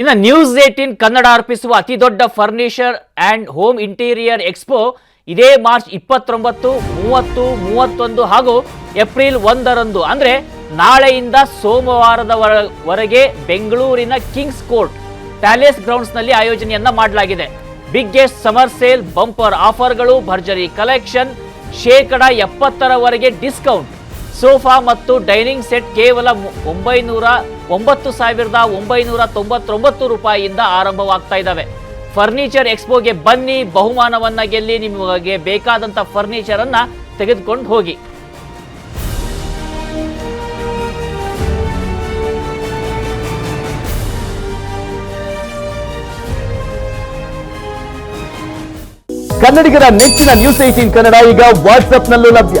ಇನ್ನು news eighteen Kannada ಅರ್ಪಿಸುವ ಅತಿ ದೊಡ್ಡ furniture and home interior expo ಇದೇ ಮಾರ್ಚ್ ಇಪ್ಪತ್ತೊಂಬತ್ತು, ಮೂವತ್ತು, ಮೂವತ್ತೊಂದು ಹಾಗೂ ಏಪ್ರಿಲ್ ಒಂದರಂದು, ಅಂದರೆ ನಾಳೆಯಿಂದ ಸೋಮವಾರದವರೆಗೆ ಬೆಂಗಳೂರಿನ ಕಿಂಗ್ಸ್ ಕೋರ್ಟ್ ಪ್ಯಾಲೇಸ್ ಗ್ರೌಂಡ್ಸ್ನಲ್ಲಿ ಆಯೋಜನೆಯನ್ನು ಮಾಡಲಾಗಿದೆ. ಬಿಗ್ಗೆಸ್ಟ್ ಸಮರ್ ಸೇಲ್ ಬಂಪರ್ ಆಫರ್ಗಳು ಭರ್ಜರಿ ಕಲೆಕ್ಷನ್ ಶೇಕಡ ಎಪ್ಪತ್ತರವರೆಗೆ ಡಿಸ್ಕೌಂಟ್. ಸೋಫಾ ಮತ್ತು ಡೈನಿಂಗ್ ಸೆಟ್ ಕೇವಲ ಒಂಬೈನೂರ ಒಂಬತ್ತು ಸಾವಿರದ ಒಂಬೈನೂರ ತೊಂಬತ್ತೊಂಬತ್ತು ರೂಪಾಯಿಯಿಂದ ಆರಂಭವಾಗ್ತಾ ಇದ್ದಾವೆ. ಫರ್ನಿಚರ್ ಎಕ್ಸ್ಪೋಗೆ ಬನ್ನಿ, ಬಹುಮಾನವನ್ನ ಗೆಲ್ಲಿ ನಿಮಗೆ ಬೇಕಾದಂತ ಫರ್ನಿಚರ್ ಅನ್ನ ತೆಗೆದುಕೊಂಡು ಹೋಗಿ. ಕನ್ನಡಿಗರ ನೆಚ್ಚಿನ ನ್ಯೂಸ್ ಏಟೀನ್ ಕನ್ನಡ ಈಗ ವಾಟ್ಸ್ಆಪ್ನಲ್ಲೂ ಲಭ್ಯ.